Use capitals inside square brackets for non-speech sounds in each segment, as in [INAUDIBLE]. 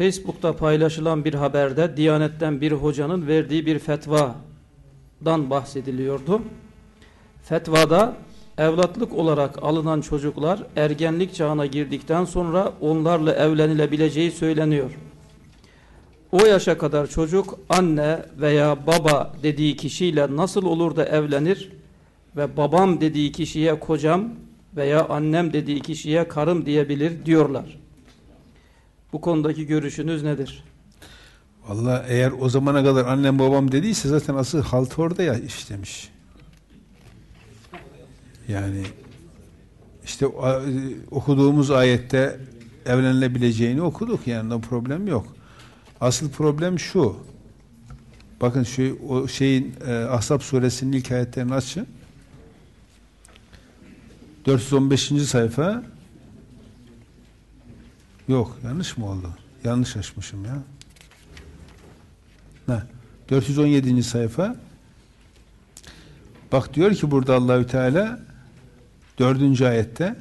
Facebook'ta paylaşılan bir haberde Diyanet'ten bir hocanın verdiği bir fetvadan bahsediliyordu. Fetvada evlatlık olarak alınan çocuklar ergenlik çağına girdikten sonra onlarla evlenilebileceği söyleniyor. O yaşa kadar çocuk anne veya baba dediği kişiyle nasıl olur da evlenir ve babam dediği kişiye kocam veya annem dediği kişiye karım diyebilir diyorlar. Bu konudaki görüşünüz nedir? Valla eğer o zamana kadar annem babam dediyse zaten asıl halt orada ya işlemiş. Yani işte okuduğumuz ayette evlenilebileceğini okuduk yani o problem yok. Asıl problem şu. Bakın şu o şeyin e, Ahzab suresinin ilk ayetlerini açın. 415. sayfa Yok, yanlış mı oldu? Yanlış açmışım ya. Ne? 417. sayfa Bak diyor ki burada Allahü Teala dördüncü ayette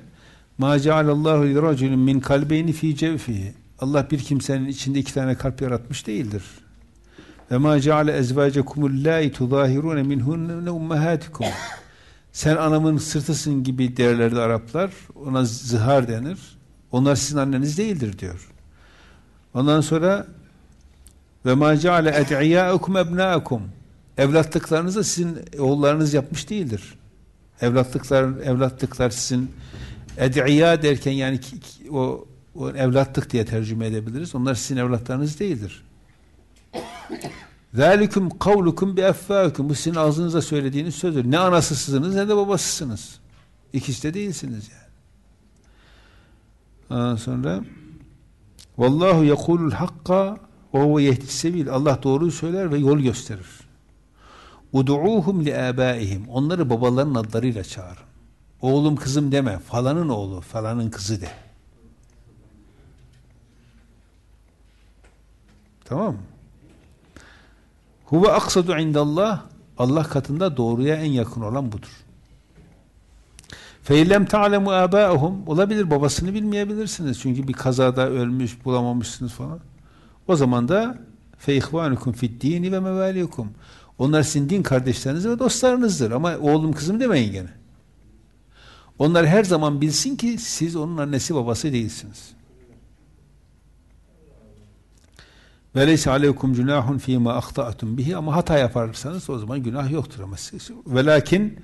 Ma cealallahu li raculun min kalbeyni fi cevfihi Allah bir kimsenin içinde iki tane kalp yaratmış değildir. Ve ma ceale ezvacekum allati tuzahirun minhunne ummahatikum. [LAUGHS] Sen anamın sırtısın gibi derlerdi Araplar. Ona zihar denir. Onlar sizin anneniz değildir diyor. Ondan sonra ve ma ceale ed'iyâukum ebnâukum. Evlatlıklarınızı sizin oğullarınız yapmış değildir. Evlatlıklar evlatlıklar sizin ed'iya derken yani o o evlatlık diye tercüme edebiliriz. Onlar sizin evlatlarınız değildir. Zalikum kavlukum bi effâkum. Bu sizin ağzınıza söylediğiniz sözdür. Ne anasısınız ne de babasısınız. İkisi de değilsiniz yani. Ondan sonra Vallahu yekulul hakka ve huve yehtissebil. Allah doğruyu söyler ve yol gösterir. Udu'uhum li abaihim. Onları babaların adlarıyla çağırın. Oğlum kızım deme. Falanın oğlu, falanın kızı de. Tamam mı? Huve aksadu indallah Allah katında doğruya en yakın olan budur. Feillem ta'lemu âbâehum olabilir babasını bilmeyebilirsiniz. Çünkü bir kazada ölmüş bulamamışsınız falan. O zaman da fe ihvanukum fid dini ve mevalikum. Onlar sizin din kardeşleriniz ve dostlarınızdır. Ama oğlum kızım demeyin gene. Onlar her zaman bilsin ki siz onun annesi babası değilsiniz. Ve leyse aleykum cunahun fîmâ ahtâtum bihi ama hata yaparsanız o zaman günah yoktur ama siz. Velakin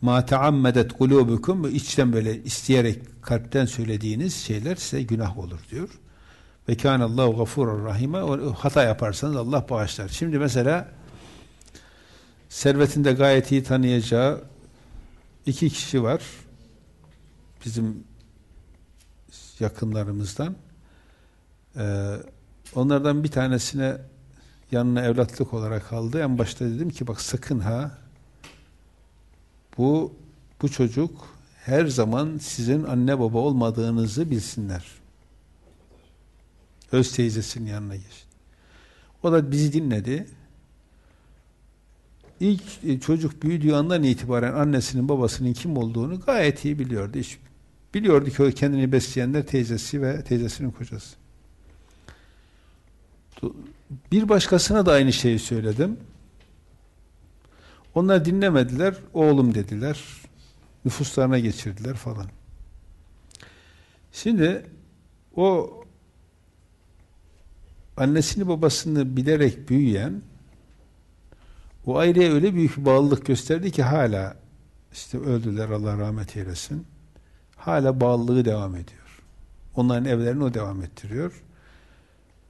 ma taammedet kulubukum içten böyle isteyerek kalpten söylediğiniz şeyler size günah olur diyor. Ve kânallahu gafurur rahime hata yaparsanız Allah bağışlar. Şimdi mesela servetinde gayet iyi tanıyacağı iki kişi var. Bizim yakınlarımızdan. Ee, onlardan bir tanesine yanına evlatlık olarak aldı. En başta dedim ki bak sakın ha bu bu çocuk her zaman sizin anne baba olmadığınızı bilsinler. Öz teyzesinin yanına geçti. O da bizi dinledi. İlk e, çocuk büyüdüğü andan itibaren annesinin babasının kim olduğunu gayet iyi biliyordu. Hiç biliyordu ki o kendini besleyenler teyzesi ve teyzesinin kocası. Bir başkasına da aynı şeyi söyledim. Onlar dinlemediler, oğlum dediler. Nüfuslarına geçirdiler falan. Şimdi o annesini babasını bilerek büyüyen o aileye öyle büyük bir bağlılık gösterdi ki hala işte öldüler Allah rahmet eylesin. Hala bağlılığı devam ediyor. Onların evlerini o devam ettiriyor.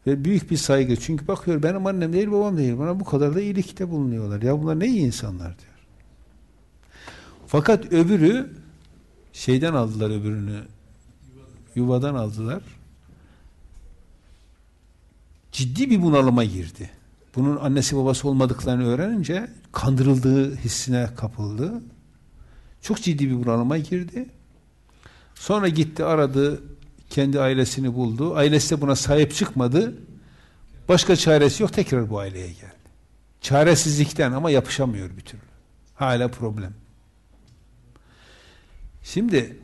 Ve büyük bir saygı. Çünkü bakıyor benim annem değil babam değil. Bana bu kadar da iyilikte bulunuyorlar. Ya bunlar ne iyi insanlar diyor. Fakat öbürü şeyden aldılar öbürünü. Yuvadan aldılar. Ciddi bir bunalıma girdi. Bunun annesi babası olmadıklarını öğrenince kandırıldığı hissine kapıldı. Çok ciddi bir bunalıma girdi. Sonra gitti aradı kendi ailesini buldu. Ailesi de buna sahip çıkmadı. Başka çaresi yok. Tekrar bu aileye geldi. Çaresizlikten ama yapışamıyor bir türlü. Hala problem. Şimdi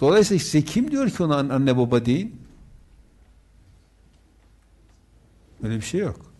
dolayısıyla size kim diyor ki ona anne baba değil? Böyle bir şey yok.